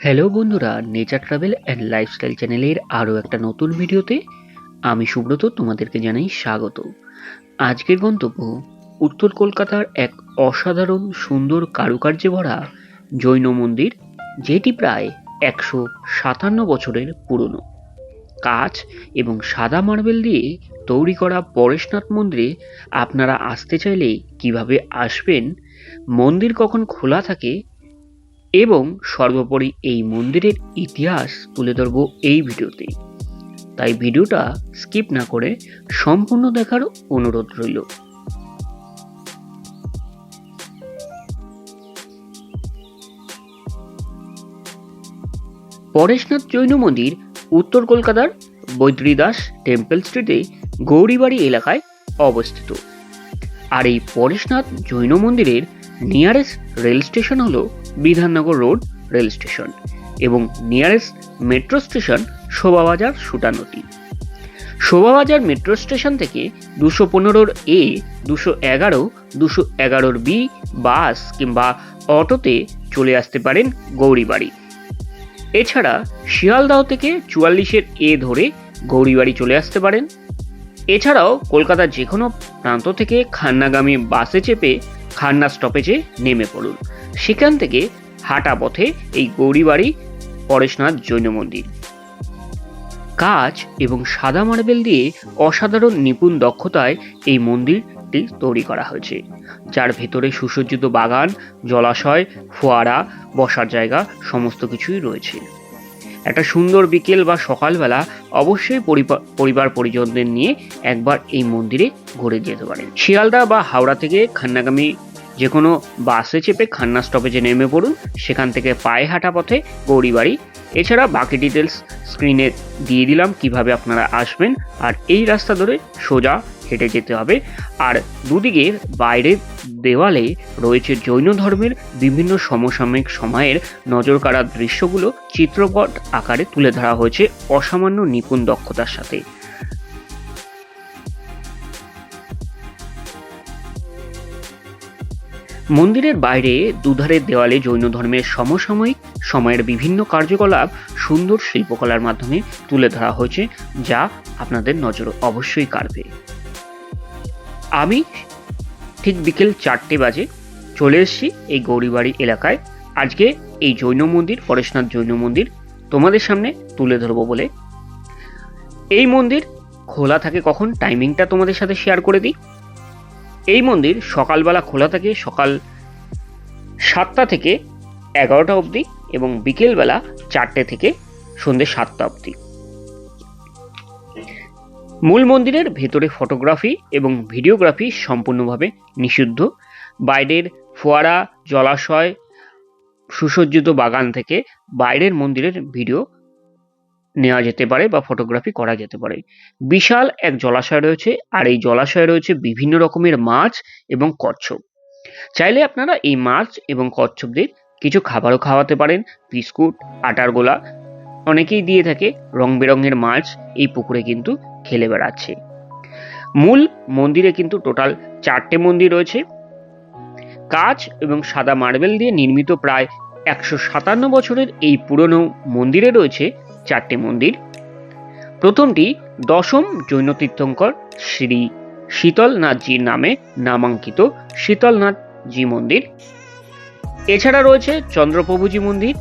Hello বন্ধুরা nature travel and lifestyle চ্যানেলের আরও একটা নতুন ভিডিওতে আমি সুব্রত তোমাদেরকে জানাই স্বাগত। আজকের গন্তব্য উত্তর কলকাতার এক অসাধারণ সুন্দর কারুকার্যে ভরা জৈন মন্দির, যেটি প্রায় একশো সাতান্ন বছরের পুরনো। কাচ এবং সাদা মার্বেল দিয়ে তৈরি করা পরেশনাথ মন্দিরে আপনারা আসতে চাইলে কীভাবে আসবেন, মন্দির কখন খোলা থাকে এবং সর্বোপরি এই মন্দিরের ইতিহাস তুলে ধরব এই ভিডিওতে। তাই ভিডিওটা স্কিপ না করে সম্পূর্ণ দেখার অনুরোধ রইল। পরেশনাথ জৈন মন্দির উত্তর কলকাতার বৈদ্রীদাস টেম্পল স্ট্রিটে গৌরীবাড়ি এলাকায় অবস্থিত। আর এই পরেশনাথ জৈন মন্দিরের নিয়ারেস্ট রেল স্টেশন হলো বিধাননগর রোড রেল স্টেশন এবং nearest metro station Shobhabazar Sutanuti Shobhabazar metro station থেকে দুশো পনেরোর এ, দুশো এগারো, দুশো এগারোর বি বাস কিংবা অটোতে চলে আসতে পারেন গৌরীবাড়ি। এছাড়া শিয়ালদাহ থেকে চুয়াল্লিশের এ ধরে গৌরীবাড়ি চলে আসতে পারেন। এছাড়াও কলকাতার যে কোনো প্রান্ত থেকে খান্নাগামী বাসে চেপে খান্না স্টপেজে নেমে পড়ুন। সেখান থেকে হাঁটা পথে এই গৌরীবাড়ি, পরেশনাথ জৈন মন্দির। কাচ এবং সাদা মার্বেল দিয়ে অসাধারণ নিপুণ দক্ষতায় এই মন্দিরটি তৈরি করা হয়েছে, যার ভেতরে সুসজ্জিত বাগান, জলাশয়, ফোয়ারা, বসার জায়গা, সমস্ত কিছুই রয়েছে। একটা সুন্দর বিকেল বা সকালবেলা অবশ্যই পরিবা- পরিবার পরিজনদের নিয়ে একবার এই মন্দিরে ঘুরে যেতে পারেন। শিয়ালদা বা হাওড়া থেকে খান্নাগামী যে কোনো বাসে চেপে খান্না স্টপেজে নেমে পড়ুন, সেখান থেকে পায়ে হাঁটা পথে গৌরীবাড়ি এছাড়া বাকি ডিটেলস স্ক্রিনে দিয়ে দিলাম কীভাবে আপনারা আসবেন, আর এই রাস্তা ধরে সোজা হেঁটে যেতে হবে। আর দুদিকের বাইরের দেওয়ালে রয়েছে জৈন ধর্মের বিভিন্ন সমসাময়িক সময়ের নজর কাড়া দৃশ্যগুলো চিত্রপট আকারে তুলে ধরা হয়েছে অসামান্য নিপুণ দক্ষতার সাথে। মন্দিরের বাইরে দুধারের দেওয়ালে জৈন ধর্মের সমসাময়িক সময়ের বিভিন্ন কার্যকলাপ সুন্দর শিল্পকলার মাধ্যমে তুলে ধরা হয়েছে, যা আপনাদের নজর অবশ্যই কাড়বে। আমি ঠিক বিকেল চারটে বাজে চলে এসেছি এই গৌরীবাড়ি এলাকায়। আজকে এই জৈন মন্দির, পরেশনাথ জৈন মন্দির তোমাদের সামনে তুলে ধরবো বলে। এই মন্দির খোলা থাকে কখন? টাইমিংটা তোমাদের সাথে শেয়ার করে দিই। এই মন্দির সকালবেলা খোলা থাকে সকাল সাতটা থেকে এগারোটা অবধি এবং বিকেলবেলা চারটে থেকে সন্ধ্যে সাতটা অবধি। মূল মন্দিরের ভেতরে ফটোগ্রাফি এবং ভিডিওগ্রাফি সম্পূর্ণভাবে নিষিদ্ধ। বাইরের ফোয়ারা, জলাশয়, সুসজ্জিত বাগান থেকে বাইরের মন্দিরের ভিডিও নেওয়া যেতে পারে বা ফটোগ্রাফি করা যেতে পারে। বিশাল এক জলাশয় রয়েছে আর এই জলাশয়ে রয়েছে বিভিন্ন রকমের মাছ এবং কচ্ছপ। চাইলে আপনারা এই মাছ এবং কচ্ছপদের কিছু খাবারও খাওয়াতে পারেন, বিস্কুট, আটার গোলা, অনেকেই দিয়ে থাকে রং বেরঙের মাছ, এই পুকুরে কিন্তু খেলে বেড়াচ্ছে। মূল মন্দিরে কিন্তু টোটাল চারটে মন্দির রয়েছে। কাচ এবং সাদা মার্বেল দিয়ে নির্মিত প্রায় একশো সাতান্ন বছরের এই পুরনো মন্দিরে রয়েছে চারটে মন্দির। প্রথমটি দশম জৈন তীর্থঙ্কর শ্রী শীতলনাথজির নামে নামাঙ্কিত শীতলনাথজি মন্দির। এছাড়া রয়েছে চন্দ্রপ্রভুজি মন্দির।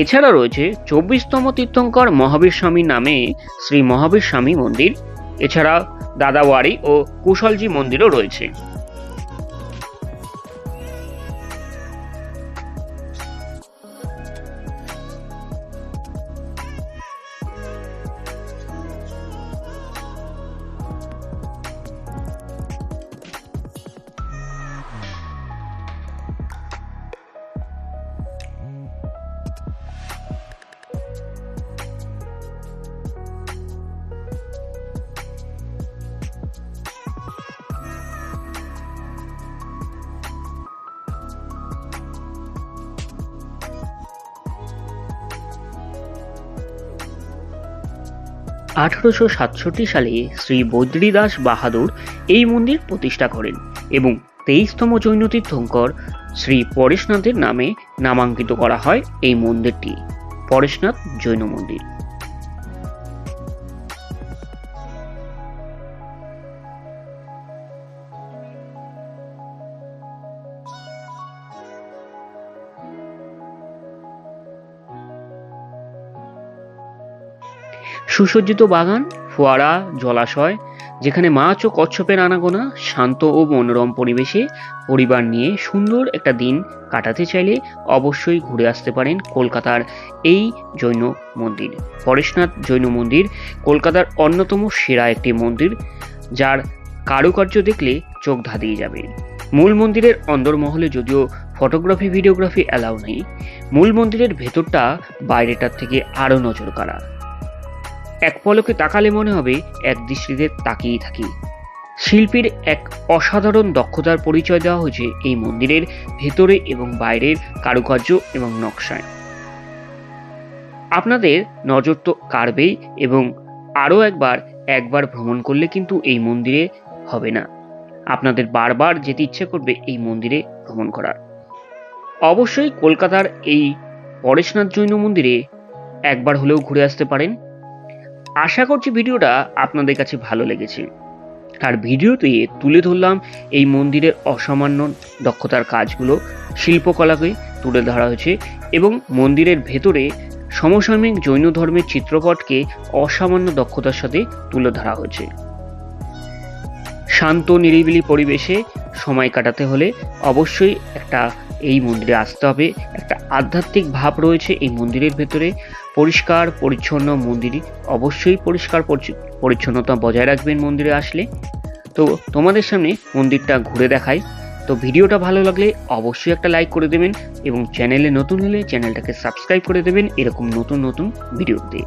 এছাড়া রয়েছে চব্বিশতম তীর্থঙ্কর মহাবীর স্বামী নামে শ্রী মহাবীর স্বামী মন্দির। এছাড়া দাদাওয়াড়ি ও কুশলজি মন্দিরও রয়েছে। আঠারোশো সাতষট্টি সালে শ্রী বদ্রীদাস বাহাদুর এই মন্দির প্রতিষ্ঠা করেন এবং তেইশতম জৈন তীর্থঙ্কর শ্রী পরেশনাথের নামে নামাঙ্কিত করা হয় এই মন্দিরটি, পরেশনাথ জৈন মন্দির। সুসজ্জিত বাগান, ফোয়ারা, জলাশয়, যেখানে মাছ ও কচ্ছপের আনাগোনা শান্ত ও মনোরম পরিবেশে পরিবার নিয়ে সুন্দর একটা দিন কাটাতে চাইলে অবশ্যই ঘুরে আসতে পারেন কলকাতার এই জৈন মন্দির। পরেশনাথ জৈন মন্দির কলকাতার অন্যতম সেরা একটি মন্দির, যার কারুকার্য দেখলে চোখ ধাঁধিয়ে যাবে। মূল মন্দিরের অন্দরমহলে যদিও ফটোগ্রাফি, ভিডিওগ্রাফি অ্যালাউ নেই, মূল মন্দিরের ভেতরটা বাইরেটার থেকে আরও নজর কাড়া এক পলকে তাকালে মনে হবে এক দৃষ্টিতে তাকিয়ে থাকি। শিল্পীর এক অসাধারণ দক্ষতার পরিচয় দেওয়া হয়েছে এই মন্দিরের ভেতরে এবং বাইরের কারুকার্য এবং নকশায়। আপনাদের নজর তো কাড়বেই এবং আরও একবার একবার ভ্রমণ করলে কিন্তু এই মন্দিরে হবে না। আপনাদের বারবার যেতে ইচ্ছে করবে এই মন্দিরে ভ্রমণ করার। অবশ্যই কলকাতার এই পরেশনাথ জৈন মন্দিরে একবার হলেও ঘুরে আসতে পারেন। আশা করছি ভিডিওটা আপনাদের কাছে ভালো লেগেছে। আর ভিডিওতে তুলে ধরলাম এই মন্দিরের অসামান্য দক্ষতার কাজগুলো শিল্পকলাকে তুলে ধরা হয়েছে এবং মন্দিরের ভেতরে সমসাময়িক জৈন ধর্মের চিত্রপটকে অসামান্য দক্ষতার সাথে তুলে ধরা হয়েছে। শান্ত নিরিবিলি পরিবেশে সময় কাটাতে হলে অবশ্যই একটা এই মন্দিরে আসতে হবে। একটা আধ্যাত্মিক ভাব রয়েছে এই মন্দিরের ভেতরে। পরিষ্কার, পরিচ্ছন্ন মন্দির, অবশ্যই পরিষ্কার পরিচ্ছন্নতা বজায় রাখবেন মন্দিরে আসলে। তো তোমাদের সামনে মন্দিরটা ঘুরে দেখাই। তো ভিডিওটা ভালো লাগলে অবশ্যই একটা লাইক করে দেবেন এবং চ্যানেলে নতুন হলে চ্যানেলটাকে সাবস্ক্রাইব করে দেবেন এরকম নতুন নতুন ভিডিও দিয়ে